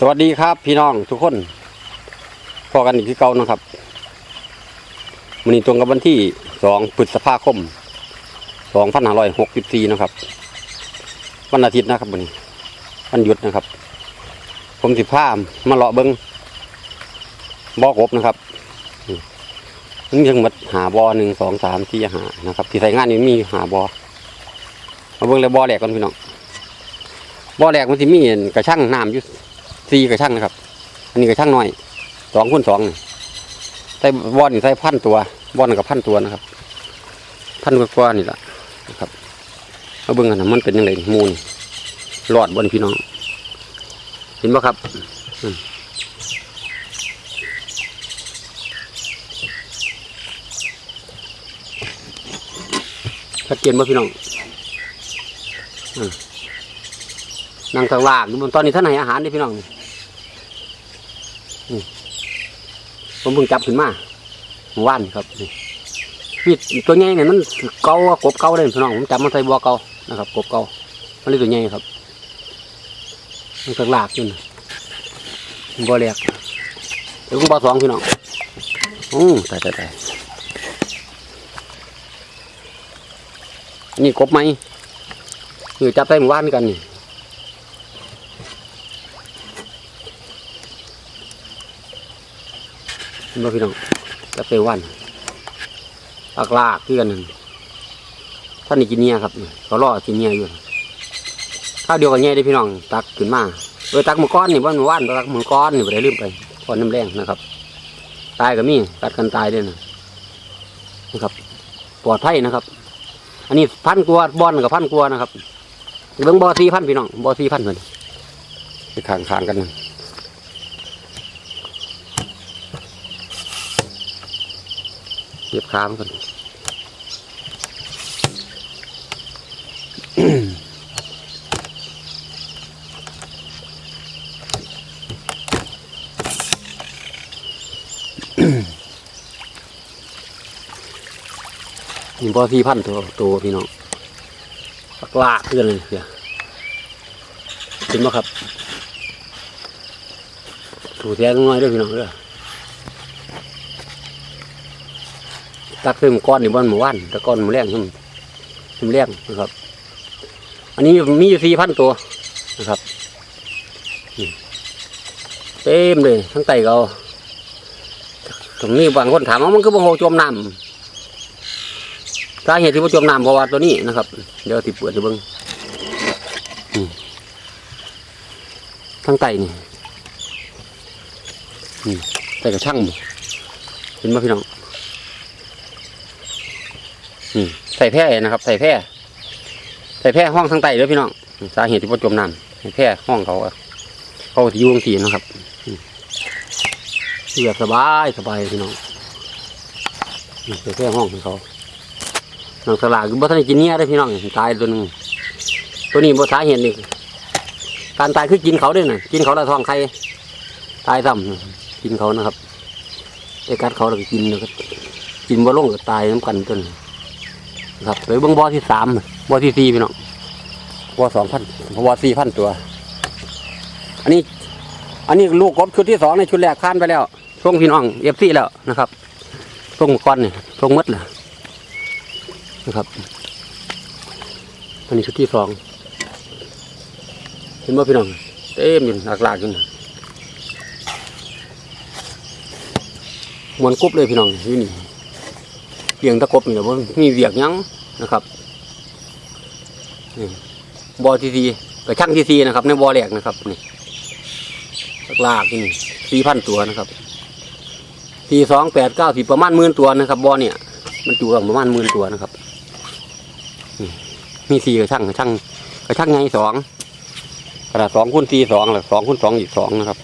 สวัสดีครับพี่น้องทุกคนพอกันอีกที่เก่านะครับวันนี้ตรงกับวันที่สองพฤษภาคมสองพันห้าร้อยหกสิบสี่นะครับ วันอาทิตย์นะครับวันนี้วันหยุดนะครับ ผมสิพามาเลาะเบิงบ่อกบนะครับนี่ยังมาหาบอหนึ่งสองสามที่หานะครับ ที่ใส่งานนี้มีหาบอมาเบิ่งเลยบอแหลกกันพี่น้องบอแหลกมันสิมีกระช่างน้ำอยู่ สี่กระช่างนะครับ อันนี้กระช่างน้อยสองคูณสองนี่ใส่บอนใส่พันตัวบอนกับพันตัวนะครับ พันกว่านี่แหละนะครับมาเบิ่งกันนะมันเป็นยังไงมูนี่รอดบนพี่น้อง เห็นปะครับชัดเจนป่พี่น้องอนั่งทางลากอยู่บนตอนนี้ท่านให้อาหารนี่พี่น้อง ผมเพิ่งจับขึ้นมาเมื่อว่านครับนี่มีตัวใหญ่เนี่ยมันเกากบเกาเลยพี่น้องผมจับมันใส่บัวเกานะครับ กบเกามันเลยตัวใหญ่ครับ มันกลากขึ้นบัวแหลกเดี๋ยวผมบัวสองพี่น้องอือตายตายตายนี่กบไหมนี่จับใส่หมู่บ้านกันนี่ เห็นบ่พี่น้องกระเตวันลากลากคือกันนั่นท่านนี่กินเนียครับเขาล่อกินเนียอยู่ข้าวเดียวกันเนี่ยได้พี่น้องตักขึ้นมาเออตักมือก้อนนี่ว่านว่านตักมือก้อนนี่ไปได้ลืมไปก้อนน้ำแรงนะครับ ตายก็มีตัดกันตายด้วยนะนะครับ ปลอดภัยนะครับ อันนี้พันกว่าบอลกับพันกว่านะครับเบิ้งบอสีพันพี่น้องบอสีพันเหมือนไปข้างกันนะ เก็บค้ามกันนี่บ่ที่พันตัวตัวพี่น้องปักลาเพื่อนเลยเสียเห็นไหมครับถูแท้น้อยด้วยพี่น้องเด้อ ตักขึ้นก้อนนี่บ้านหมู่บ้านแตะก้อนหมู่แรงขึ้นหมู่แรงนะครับ อันนี้มีอยู่สี่พันตัวนะครับเต็มเลยทั้งไตเขาตรงนี้บางคนถามว่ามันคือบ่โหจมน้ำสาเหตุที่บ่จมน้ำเพราะว่าตัวนี้นะครับ เดี๋ยวติดเปิดจะเบิ้งทั้งไตนี่นี่ไตกระช่างเห็นไหมพี่น้อง นี่ใส่แพร่นะครับ ใส่แพร่ใส่แพร่ห้องทางใต้เด้อพี่น้องสาเหตุที่ว่าจมน้ำใส่แพร่ห้องเขาเขาที่ยุ่งสีนะครับเสือสบายสบายพี่น้องใส่แพร่ห้องของเขาน้องสลากบ่ทันกินเนี้ยเด้พี่น้องตายตัวนึงตัวนี้บ่สาเหตุนี่การตายคือกินเขาด้วยนะกินเขาแล้วท้องใครตายซ้ำกินเขานะครับไอ้กัดเขาแล้วก็กินนะครับกินบ่ลงก็ตายน้ำกันต้น ครับไปเบิ่งบ่อที่สามบ่อที่สี่พี่น้องบ่อสองพันบ่อสี่พันตัว อันนี้ อันนี้ลูกกบชุดที่สองในชุดแรกผ่านไปแล้วช่วงพี่น้องเอฟซีแล้วนะครับช่วงก้อนเนี่ยช่วงมัดแหละนะครับ อันนี้ชุดที่สองเห็นบ่พี่น้องเต็มอยู่หลากๆอยู่นะมวนกรุบเลยพี่น้องอยู่นี่ เลี้ยงตะกบนี่แหละบ่มีเวียกยังนะครับนี่บ่อทีซีกระช่างทีซีนะครับ ในบ่อแหลกนะครับนี่ลากนี่สี่พันตัวนะครับสี่สองแปดเก้าสิประมาณหมื่นตัวนะครับบ่อเนี่ย มันจุกประมาณหมื่นตัวนะครับนี่มีสี่กระช่างกระช่างกระช่างไงสองกระดาสองคูณสี่สองหรือสองคูณสองอีกสองนะครับ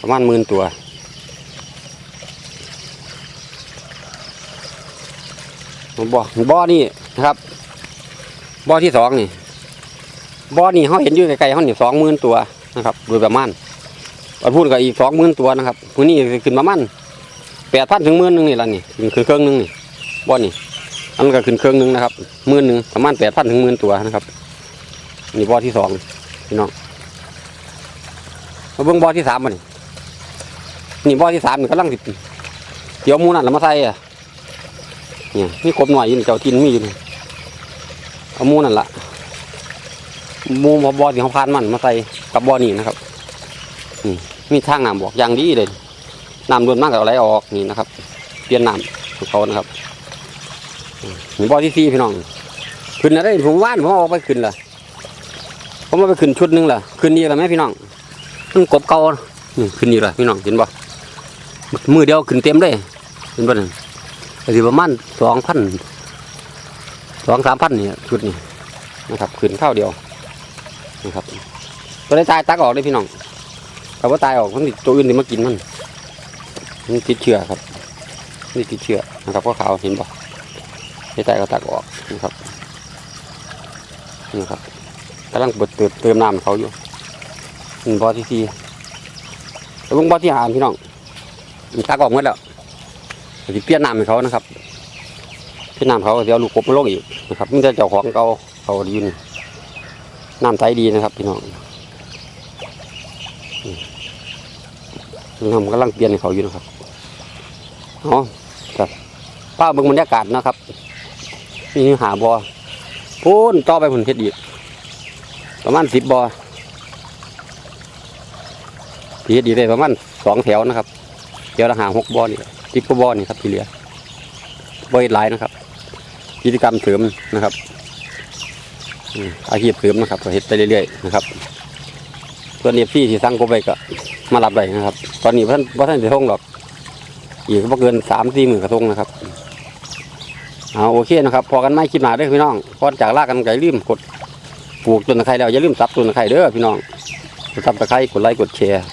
ประมาณหมื่นตัว บ่อบ่อนี่นะครับ บ่อที่สองนี่ บ่อนี่เขาเห็นอยู่ไกลๆเขานี่สองหมื่นตัวนะครับ โดยประมาณอันพูดกับอีกสองหมื่นตัวนะครับพื้นนี้ขึ้นประมาณแปดพันถึงหมื่นหนึ่งนี่ละนี่ขึ้นคือเครื่องหนึงนี่บ่อนี่อันก็ขึ้นเครื่องหนึงนะครับหมื่นหนึ่งประมาณแปดพันถึงหมื่นตัวนะครับนี่บ่อที่สองพี่น้องมาเบิ่งบ่อที่สามมานี่นี่บ่อที่สามนี่กำลังสิเดี๋ยวมูนั่นแล้วมาใส่อะ นี่ยมีกบหน่อยอยู่นี่เจ้ากินมีอยู่นี่เอามูนั่นละมูบ่อที่เขาพานมันมาใส่กับบอนี่นะครับนี่มีทางน้ำบอกอย่างดีเลยน้ำล้วนมากกับอะไรออกนี่นะครับ เปลี่ยนน้ำของเขานะครับนี่บอที่สี่พี่น้องขึ้นอะไรผมว่านผมเอาไปขึ้นละผมเอาไปขึ้นชุดหนึงละขึ้นนี่ละไหมพี่น้องมันกบเก่านี่ขึ้นนี่ละพี่น้องเห็นบ่มือเดียวขึ้นเต็มเลยเห็นบ่นั่นก็ สิประมาณสองพันสองสามพันนี่ชุดนี้นะครับขึ้นข้าวเดียวนะครับตัวได้ตายตักออกเลยพี่น้องแต่ว่าตายออกมันติดตัวอื่นที่มากินมันมันติดเชื้อครับนี่ติดเชื้อนะครับก็ขาวเห็นบ่ได้ตายก็ตักออกนะครับนี่ครับกำลังเปิดเติมเติมน้ำเขาอยู่นี่บอที่สี่แล้วเบิ่งบอที่หาพี่น้องตักออกหมดแล้ว สิเปลี่ยนน้ำให้เขานะครับเปลี่ยนน้ำเขาก็สิเดี๋ยวลูกกบมาลงอีกนะครับมันจะเจ้าของเก่าเขาดีอยู่นี่น้ำใสดีนะครับพี่น้องน้ำกำลังเปลี่ยนให้เขาอยู่นะครับอ๋อครับป้าเบิ่งบรรยากาศนะครับนี่หาบอพูนต่อไปผลเฮ็ดอีกประมาณสิบบอเฮ็ดอีกได้ประมาณสองแถวนะครับแถวละหาหกบอนี่ สิบกว่าบอนี่ครับที่เหลือบ่เฮ็ดหลายนะครับ กิจกรรมเสริมนะครับอาชีพเสริมนะครับเฮ็ดไปเรื่อยๆนะครับส่วนเอฟซีที่สั่งก็ไปก็มารับได้นะครับ ตอนนี้ท่านพ่ท่านจะท่งหรอกอีกก็บ่เกินสามสี่หมื่นกระทงนะครับเอาโอเคนะครับ พอกันไม่คลิปหนาด้อพี่น้องก่อนจากลากกันไก่ลืมกดปลูกต้นตะไคร้แล้วอย่าลืมซับต้นตะไคร้เด้อพี่น้องซับตะไคร้กดไลค์กดแชร์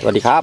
สวัสดีครับ